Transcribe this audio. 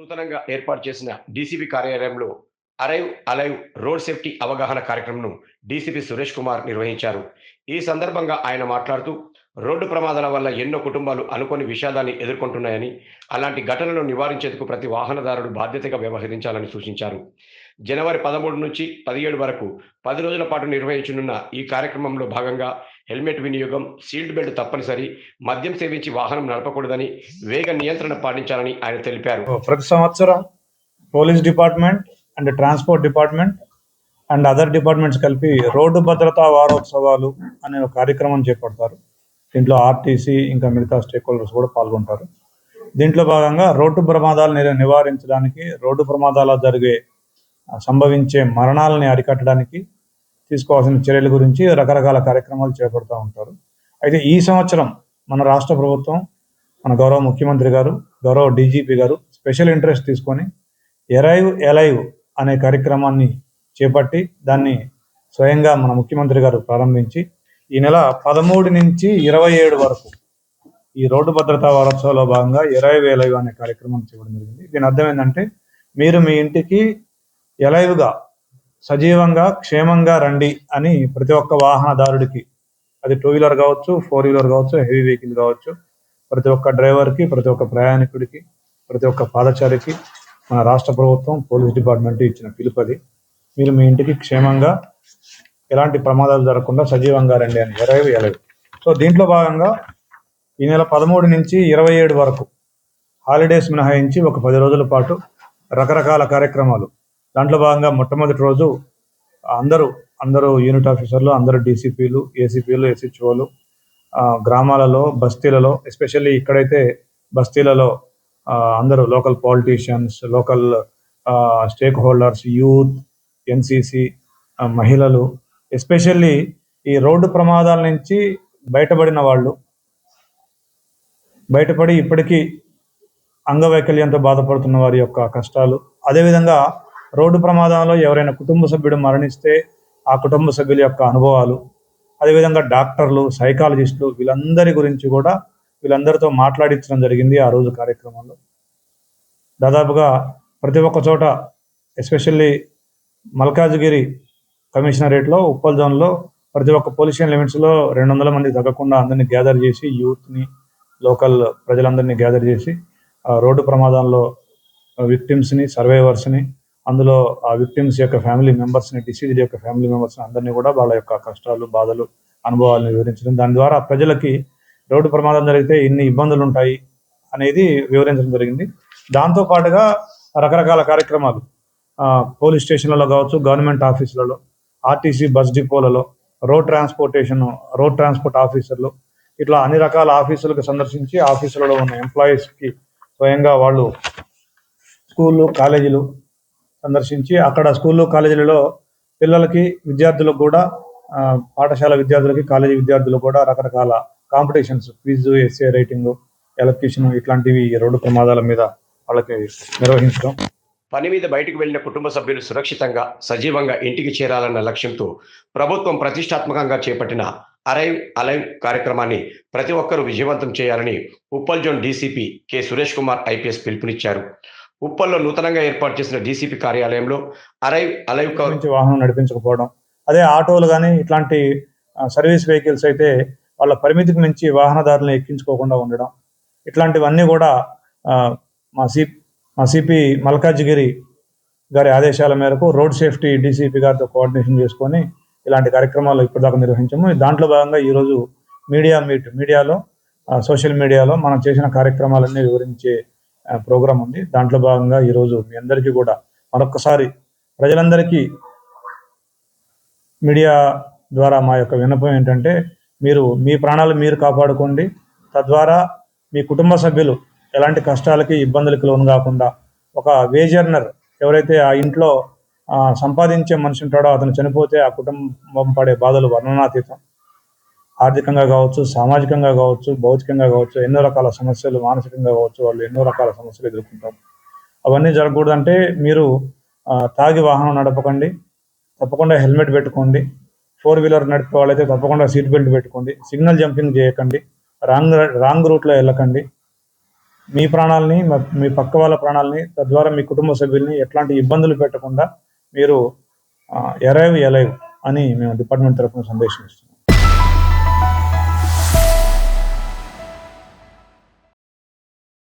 నూతనంగా ఏర్పాటు చేసిన డీసీపీ కార్యాలయంలో అరైవ్ అలైవ్ రోడ్ సేఫ్టీ అవగాహన కార్యక్రమంను డీసీపీ సురేష్ కుమార్ నిర్వహించారు. ఈ సందర్భంగా ఆయన మాట్లాడుతూ రోడ్డు ప్రమాదాల వల్ల ఎన్నో కుటుంబాలు అనుకోని విషాదాన్ని ఎదుర్కొంటున్నాయని అలాంటి ఘటనలు నివారించేందుకు ప్రతి వాహనదారుడు బాధ్యతగా వ్యవహరించాలని సూచించారు. జనవరి పదమూడు నుంచి పదిహేడు వరకు పది రోజుల పాటు నిర్వహించనున్న ఈ కార్యక్రమంలో భాగంగా హెల్మెట్ వినియోగం సీల్డ్ బెల్ట్ తప్పనిసరి మద్యం సేవించి వాహనం నడపకూడదని వేగ నియంత్రణ పాటించాలని ఆయన తెలిపారు. ప్రతి సంవత్సరం police department and transport department and other departments కలిపి రోడ్డు భద్రతా వారోత్సవాలు అనే ఒక కార్యక్రమం చేపడతారు. దీంట్లో ఆర్టీసీ ఇంకా మిగతా స్టేక్ హోల్డర్స్ కూడా పాల్గొంటారు. దీంట్లో భాగంగా రోడ్డు ప్రమాదాలు నివారించడానికి రోడ్డు ప్రమాదాల జరిగే సంభవించే మరణాలని అరికట్టడానికి తీసుకోవాల్సిన చర్యల గురించి రకరకాల కార్యక్రమాలు చేపడుతూ ఉంటారు. అయితే ఈ సంవత్సరం మన రాష్ట్ర ప్రభుత్వం మన గౌరవ ముఖ్యమంత్రి గారు గౌరవ డీజీపీ గారు స్పెషల్ ఇంట్రెస్ట్ తీసుకొని ఎరైవ్ ఎలైవ్ అనే కార్యక్రమాన్ని చేపట్టి దాన్ని స్వయంగా మన ముఖ్యమంత్రి గారు ప్రారంభించి ఈ నెల పదమూడు నుంచి ఇరవై ఏడు వరకు ఈ రోడ్డు భద్రతా వారోత్సవంలో భాగంగా ఇరవై ఎలైవ్ అనే కార్యక్రమం చేయడం జరిగింది. దీని అర్థం ఏంటంటే మీరు మీ ఇంటికి ఎలైవ్గా సజీవంగా క్షేమంగా రండి అని ప్రతి ఒక్క వాహనదారుడికి అది టూ వీలర్ కావచ్చు ఫోర్ వీలర్ కావచ్చు హెవీ వెహికల్ కావచ్చు ప్రతి ఒక్క డ్రైవర్కి ప్రతి ఒక్క ప్రయాణికుడికి ప్రతి ఒక్క పాదచారికి మన రాష్ట్ర ప్రభుత్వం పోలీస్ డిపార్ట్మెంట్ ఇచ్చిన పిలుపది మీరు మీ ఇంటికి క్షేమంగా ఎలాంటి ప్రమాదాలు జరగకుండా సజీవంగా రండి అని ఎరవై ఎలవి సో దీంట్లో భాగంగా ఈ నెల పదమూడు నుంచి ఇరవై ఏడు వరకు హాలిడేస్ మినహాయించి ఒక పది రోజుల పాటు రకరకాల కార్యక్రమాలు దాంట్లో భాగంగా మొట్టమొదటి రోజు అందరూ అందరూ యూనిట్ ఆఫీసర్లు అందరూ డీసీపీలు ఏసీపీలు ఎస్హెచ్ఓలు గ్రామాలలో బస్తీలలో ఎస్పెషల్లీ ఇక్కడైతే బస్తీలలో అందరూ local politicians local stakeholders youth NCC మహిళలు ఎస్పెషల్లీ ఈ రోడ్డు ప్రమాదాల నుంచి బయటపడిన వాళ్ళు బయటపడి ఇప్పటికీ అంగవైకల్యంతో బాధపడుతున్న వారి యొక్క కష్టాలు అదేవిధంగా రోడ్డు ప్రమాదంలో ఎవరైనా కుటుంబ సభ్యుడు మరణిస్తే ఆ కుటుంబ సభ్యుల యొక్క అనుభవాలు అదేవిధంగా డాక్టర్లు సైకాలజిస్టులు వీళ్ళందరి గురించి కూడా వీళ్ళందరితో మాట్లాడించడం జరిగింది ఆ రోజు కార్యక్రమంలో. దాదాపుగా ప్రతి ఒక్క చోట ఎస్పెషల్లీ మల్కాజ్గిరి కమిషనరేట్లో ఉప్పల్ జోన్లో ప్రతి ఒక్క పొల్యూషన్ లిమిట్స్లో రెండు వందల మంది తగ్గకుండా అందరినీ గ్యాదర్ చేసి యూత్ని లోకల్ ప్రజలందరినీ గ్యాదర్ చేసి ఆ రోడ్డు ప్రమాదంలో విక్టిమ్స్ని సర్వైవర్స్ని అందులో ఆ విక్టిమ్స్ యొక్క ఫ్యామిలీ మెంబర్స్ని డిసీజ్డ్ యొక్క ఫ్యామిలీ మెంబర్స్ అందరినీ కూడా వాళ్ళ యొక్క కష్టాలు బాధలు అనుభవాలను వివరించడం. దాని ద్వారా ప్రజలకి రోడ్డు ప్రమాదం జరిగితే ఇన్ని ఇబ్బందులు ఉంటాయి అనేది వివరించడం జరిగింది. దాంతో పాటుగా రకరకాల కార్యక్రమాలు పోలీస్ స్టేషన్లలో కావచ్చు గవర్నమెంట్ ఆఫీసులలో ఆర్టీసీ బస్ డిపోలలో రోడ్ ట్రాన్స్పోర్టేషన్ రోడ్ ట్రాన్స్పోర్ట్ ఆఫీసర్లు ఇట్లా అన్ని రకాల ఆఫీసులకు సందర్శించి ఆఫీసులలో ఉన్న ఎంప్లాయీస్కి స్వయంగా వాళ్ళు స్కూళ్ళు కాలేజీలు సందర్శించి అక్కడ స్కూళ్ళు కాలేజీలలో పిల్లలకి విద్యార్థులకు కూడా పాఠశాల విద్యార్థులకి కాలేజీ విద్యార్థులకు కూడా రకరకాల competitions quiz essay writing electrician ఇట్లాంటివి రోడ్డు ప్రమాదాల మీద వాళ్ళకి నిర్వహించడం. పని మీద బయటకు వెళ్ళిన కుటుంబ సభ్యులు సురక్షితంగా సజీవంగా ఇంటికి చేరాలన్న లక్ష్యంతో ప్రభుత్వం ప్రతిష్టాత్మకంగా చేపట్టిన అరైవ్ అలైవ్ కార్యక్రమాన్ని ప్రతి ఒక్కరూ విజయవంతం చేయాలని Uppal zone DCP K Suresh Kumar IPS పిలుపునిచ్చారు. ఉప్పల్లో నూతనంగా ఏర్పాటు చేసిన డీసీపీ కార్యాలయంలో అరైవ్ అలైవ్ కా- నుంచి వాహనం నడిపించకపోవడం అదే ఆటోలు కానీ ఇట్లాంటి సర్వీస్ వెహికల్స్ అయితే వాళ్ళ పరిమితికి మించి వాహనదారులను ఎక్కించుకోకుండా ఉండడం. ఇట్లాంటివన్నీ కూడా మా సి మా సిపి మల్కాజ్గిరి గారి ఆదేశాల మేరకు రోడ్ సేఫ్టీ డీసీపీ గారితో కోఆర్డినేషన్ చేసుకొని ఇలాంటి కార్యక్రమాలు ఇప్పటిదాకా నిర్వహించాము. దాంట్లో భాగంగా ఈరోజు మీడియా మీట్ మీడియాలో సోషల్ మీడియాలో మనం చేసిన కార్యక్రమాలన్నీ వివరించే ప్రోగ్రాం ఉంది. దాంట్లో భాగంగా ఈరోజు మీ అందరికీ కూడా మరొకసారి ప్రజలందరికీ మీడియా ద్వారా మా యొక్క విన్నపం ఏంటంటే మీరు మీ ప్రాణాలు మీరు కాపాడుకోండి. తద్వారా మీ కుటుంబ సభ్యులు ఎలాంటి కష్టాలకి ఇబ్బందులకి లోను కాకుండా ఒక వేజర్నర్ ఎవరైతే ఆ ఇంట్లో సంపాదించే మనిషి ఉంటాడో అతను చనిపోతే ఆ కుటుంబం పడే బాధలు వర్ణనాతీతం. ఆర్థికంగా కావచ్చు సామాజికంగా కావచ్చు భౌతికంగా కావచ్చు ఎన్నో రకాల సమస్యలు మానసికంగా కావచ్చు వాళ్ళు ఎన్నో రకాల సమస్యలు ఎదుర్కొంటారు. అవన్నీ జరగకూడదంటే మీరు తాగి వాహనం నడపకండి తప్పకుండా హెల్మెట్ పెట్టుకోండి ఫోర్ వీలర్ నడిపే వాళ్ళైతే తప్పకుండా సీట్ బెల్ట్ పెట్టుకోండి సిగ్నల్ జంపింగ్ చేయకండి రాంగ్ రాంగ్ రూట్లో వెళ్ళకండి. మీ ప్రాణాలని మీ పక్క వాళ్ళ ప్రాణాలని తద్వారా మీ కుటుంబ సభ్యుల్ని ఎట్లాంటి ఇబ్బందులు పెట్టకుండా మీరు ఎరైవ్ ఎలైవ్ అని మేము డిపార్ట్మెంట్ తరఫున సందేశం ఇస్తున్నాం.